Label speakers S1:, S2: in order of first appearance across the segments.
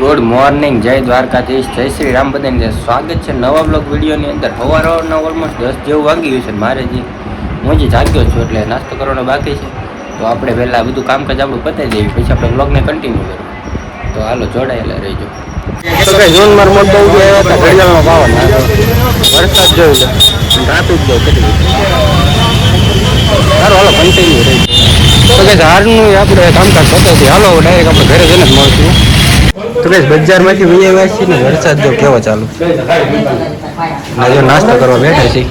S1: Good morning જય દ્વારકાધીશ, જય શ્રી રામ બધાને સ્વાગત છે નવા બ્લોગ વિડીયોની અંદર. સવાર સવારના ઓલમોસ્ટ દસ જેવું વાગી ગયું છે મારે જે હું જે જાગ્યો છું એટલે નાસ્તો કરવાનો બાકી છે. તો આપણે પહેલાં બધું કામકાજ આપણું પતાવી દઈએ પછી આપણે બ્લોગને કન્ટિન્યુ કરીએ. તો હાલો જોડાયેલા રહીજો. માર મોટ ઘડિયાળનો ટ્રાફિક જો કેટલી. સારું હાલો કન્ટિન્યુ કે હારનું આપણે કામકાજ પતાવી હાલો ડાયરેક્ટ આપણે ઘરે જઈને મળશું. તો કઈ બજારમાંથી વહી આવ્યા છીએ ને વરસાદ જો કેવો ચાલુ? ને જો નાસ્તો કરવા બેઠા છીએ.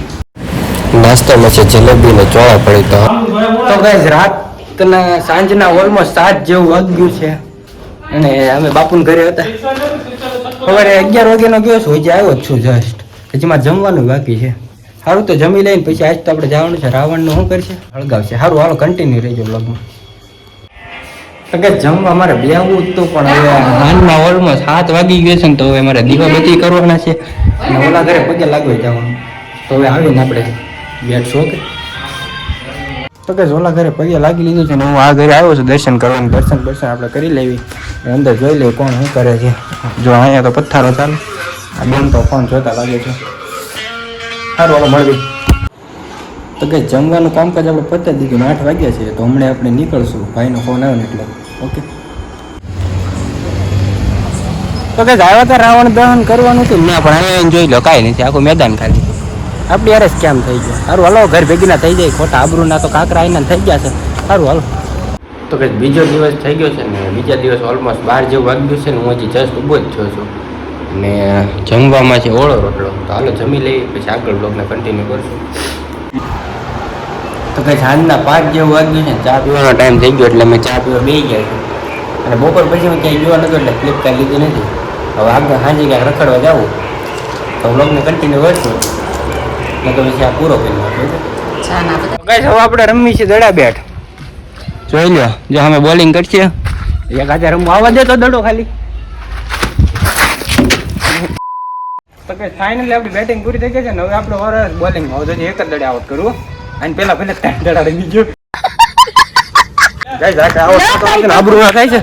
S1: નાસ્તામાં છે જલેબી ને ચોળા પડી તો. તો ગાઈઝ રાતના સાંજના ઓલમોસ્ટ સાત જેવું વાગ્યું છે. અને અમે બાપુને ઘરે હતા. સવારે અગિયાર વાગ્યાનો ગયો છું હજી આવ્યો જ છું જસ્ટ હજી મારે જમવાનું બાકી છે. સારું તો જમી લઈને પછી આજ તો આપણે જવાનું છે. રાવણનું શું કરશે? હળગાવશે. સારું હાલો કન્ટિન્યુ રહેજો બ્લોગમાં કે જમવા મારે બેવું તો પણ હવે હાલમાં ઓલમોસ્ટ સાત વાગી ગયો છે ને તો હવે મારે દીવાબત્તી કરવાના છે. અને ઓલા ઘરે પગે લાગવા જવાનું. તો હવે આવીને આપણે બેઠશો કે તો કે ઓલા ઘરે પગે લાગી લીધું છે ને હું આ ઘરે આવ્યો છું દર્શન કરવાનું. દર્શન દર્શન આપણે કરી લેવી. અંદર જોઈ લઈએ કોણ શું કરે છે. જો અહીંયા તો પથ્થરો ચાલે. આ બેન તો ફોન જોતા લાગે છે. સારું હાલો, મળવી. તો કે જમવાનું કામકાજ આપણે પતાવી દીધું આઠ વાગ્યા છે તો હમણાં આપણે નીકળશું. ભાઈનો ફોન આવે ને એટલે. ઓકે તો કે આવ્યા હતા રાવણ દહન કરવાનું હતું ના પણ અહીંયા જોઈ લો કાંઈ નથી. આખું મેદાન ખાલી. આપણી યાર કેમ થઈ ગયો? સારું હાલો ઘર ભેગીના થઈ જાય. ખોટા આબરૂના તો કાંકરા આઈના થઈ ગયા છે. સારું હાલો. તો કે બીજો દિવસ થઈ ગયો છે ને બીજા દિવસ ઓલમોસ્ટ બાર જેવું વાગ્યું છે ને હું હજી જસ્ટ ઊભો જ થયો છું. ને જમવામાં છે ઓળો રોટલો. તો હાલો જમી લઈએ પછી આગળ બ્લોગને કન્ટિન્યુ કરશું. તો કઈ સાંજના પાંચ જેવું વાગ્યું છે ચા પીવાનો ટાઈમ થઈ ગયો એટલે મેં ચા પીવા બે ગયા અને બપોર પછી હું ક્યાંય જોવા નતો એટલે ફ્લિપ કાંઈ લીધી નથી. હવે આગળ સાંજે ક્યાંક રખડવા જાવું તો બ્લોગને કન્ટિન્યુ કરશું. ને તો પછી આ પૂરો કરી નાખ્યો કઈ હવે આપણે રમી છે દડા બેટ. જોઈ લો જો અમે બોલિંગ કરશે એક આજે રમવા આવવા દે તો દડો ખાલી. તો કે ફાઇનલી આપણી બેટિંગ પૂરી થઈ ગઈ છે ને હવે આપણે ઓવર બોલિંગ હવે તો એક જ દડે આઉટ કરવું અને પેલા પેલા ત્રણ દડા રમી ગયો. ગાઈસ આ આઉટ તો આગળ આબરૂ ના થાય છે.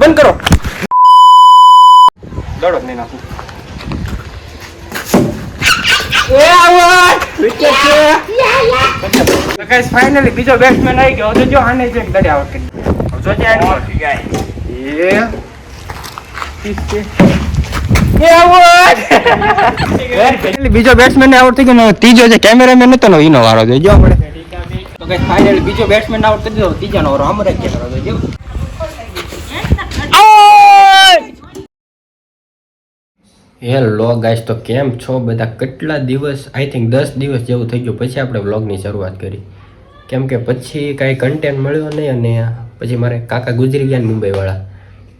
S1: બંધ કરો. દડો નહીં નાખું. એ આઉટ વિકેટ છે. તો ગાઈસ ફાઇનલી બીજો બેટ્સમેન આવી ગયો. તો જો આને જ દડે આઉટ કરી. જો જે આને એ એ. આઉટ બીજો બેટ્સમેન આઉટ થઈ ગયો ત્રીજો જે કેમેરામેન હતો એનો વારો જોજો આપણે. તો ગાઈસ ફાઇનલી બીજો બેટ્સમેન આઉટ ત્રીજાનો વારો અમરે કે જોજો હેલો ગાઈસ તો કેમ છો બધા? કેટલા દિવસ? આઈ થિંક દસ દિવસ જેવું થઈ ગયું. પછી આપણે વ્લોગની શરૂઆત કરી. કેમ કે પછી કાંઈ કન્ટેન્ટ મળ્યો નહીં અને પછી મારે કાકા ગુજરી ગયા ને મુંબઈવાળા.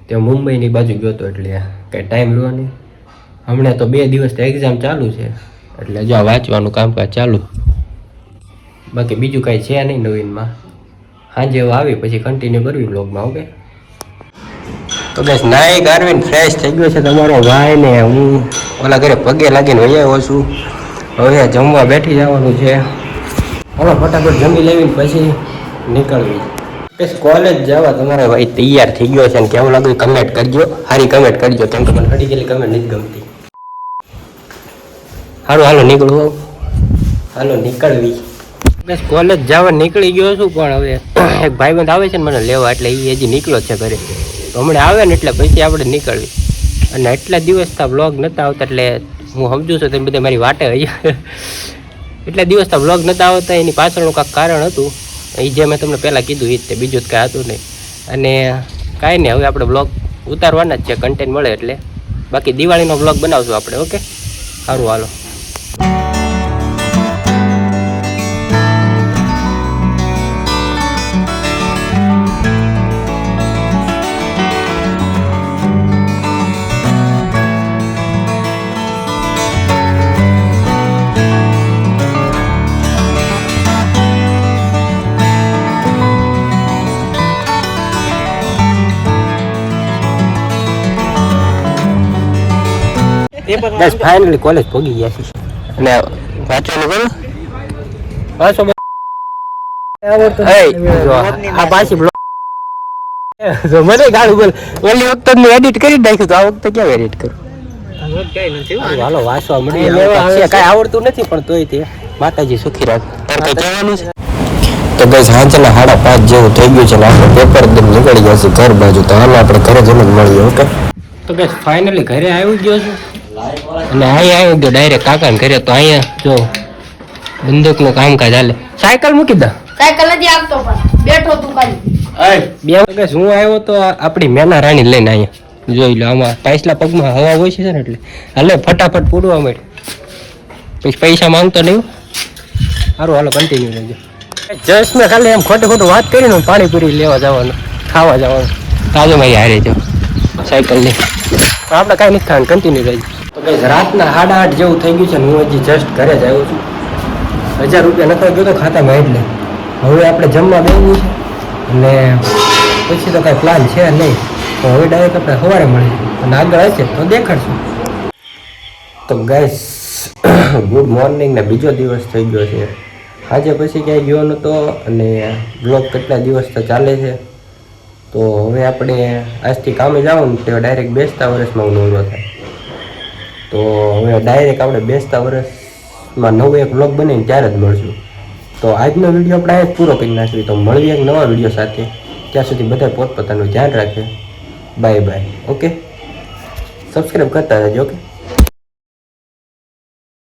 S1: તે મુંબઈની બાજુ ગયો હતો એટલે કાંઈ ટાઈમ રહ્યો નહીં. હમણાં તો બે દિવસથી એક્ઝામ ચાલુ છે. એટલે જો વાંચવાનું કામકાજ ચાલુ. બાકી બીજું કાંઈ છે નહીં નવીનમાં. સાંજે આવી પછી કન્ટિન્યુ કરવી બ્લોગમાં ઓકે? તો બસ નાઈ ગાર્વિન ફ્રેશ થઈ ગયો છે તમારો ભાઈ ને હું. ઓલા ઘરે પગે લાગીને વહી આવ્યો છું. હવે જમવા બેઠી જવાનું છે. હવે ફટાફટ જમી લેવીને પછી નીકળવી. બસ કોલેજ જવા તમારો ભાઈ તૈયાર થઈ ગયો છે ને કેવું લાગ્યું? કમેન્ટ કરજો. સારી કમેન્ટ કરજો. કેમ કે મને હડી ગયેલી કમેન્ટ નથી ગમતી. સારું હાલો નીકળવું હાલો, નીકળવી. બસ કોલેજ જવા નીકળી ગયો છું, પણ હવે એક ભાઈબંધ આવે છે ને મને લેવા, એટલે એ હજી નીકળ્યો છે ઘરે. હમણાં આવે ને એટલે પછી આપણે નીકળવી. અને એટલા દિવસ તા બ્લોગ નતા આવતા, એટલે હું સમજુ છું તમે બધા મારી વાટે હજી એટલા દિવસ તા બ્લોગ નતા આવતા, એની પાછળનું કાંઈક કારણ હતું. એ જે મેં તમને પહેલાં કીધું એ જ તે બીજું જ કાંઈ હતું નહીં. અને કાંઈ નહીં, હવે આપણે બ્લોગ ઉતારવાના જ છે કન્ટેન્ટ મળે એટલે. બાકી દિવાળીનો બ્લોગ બનાવશું આપણે, ઓકે? સારું, હાલો. બસ ફાઇનલી કોલેજ પહોંચી ગયા છે. અને કરો પાછો એ, જો, આ પાછી બ્લોગ તો મને ગાળું બોલ. ઓલી વખતે મેં એડિટ કરી જ નાખ્યું તો. આ વખતે ક્યાં એડિટ કરું? હાલો વાસવા મળી કાંઈ આવડતું નથી પણ તોય તે માતાજી સુખી રાખ. જવાનું છે. તો બસ સાંજના સાડા પાંચ જેવું થઈ ગયું છે ને આપણે પેપર દમ નીકળી ગયા છે ઘર બાજુ. તો હાલ આપણે ઘરે જઈને જ મળીએ ઓકે? તો બસ ફાઇનલી ઘરે આવી ગયો છું? અને અહીંયા આવ્યો ગયો ડાયરેક્ટ કાકાને ઘરે તો અહીંયા જો બંદૂકનું કામકાજ હાલે. સાયકલ મૂકી દા.
S2: સાયકલ નથી આપતો પણ. બેઠો તું ખાલી.
S1: બે વાગે હું આવ્યો તો આપણી મેના રાણી લઈને અહીંયા. જોઈ લો આમાં પાછલા પગમાં હવા હોય છે ને એટલે. હાલે ફટાફટ પૂડવા માંડ પછી પૈસા માંગતો નહીં સારું હાલો કન્ટિન્યુ રહેજો. જસ્ટ મેં ખાલી એમ ખોટું ખોટું વાત કરીને પાણીપુરી લેવા જવાનું ખાવા જવાનું. તાજો ભાઈ હારે જો સાયકલ લઈ. આપણે કાંઈ નથી ખાવાનું કન્ટિન્યુ રહેજો. તો રાતના સાડા આઠ જેવું થઈ ગયું છે ને હું હજી જસ્ટ ઘરે જ આવ્યો છું. હજાર રૂપિયા નતો ગયો તો ખાતામાં એટલે હવે આપણે જમવા બેવું છે. અને પછી તો કાંઈ પ્લાન છે નહીં. તો હવે ડાયરેક્ટ આપણે સવારે મળીશું અને આગળ હશે તો દેખાડશું. તો ગાઈસ ગુડ મોર્નિંગ ને બીજો દિવસ થઈ ગયો છે. આજે પછી ક્યાંય ગયો નહોતો અને બ્લોગ કેટલા દિવસ તો ચાલે છે. તો હવે આપણે આજથી કામે જવાનું તો ડાયરેક્ટ બેસતા વર્ષમાં હું નોંધો થાય તો હવે ડાયરેક્ટ આપણે બેસતા વર્ષમાં નવો એક બ્લોગ બનીને ત્યારે જ મળશું. તો આજનો વીડિયો આપણે અહીંયા પૂરો કરી નાખ્યો તો મળીએ એક નવા વીડિયો સાથે. ત્યાં સુધી બધા પોતપોતાનું ધ્યાન રાખે બાય બાય ઓકે સબસ્ક્રાઈબ કરતા રહેજો ઓકે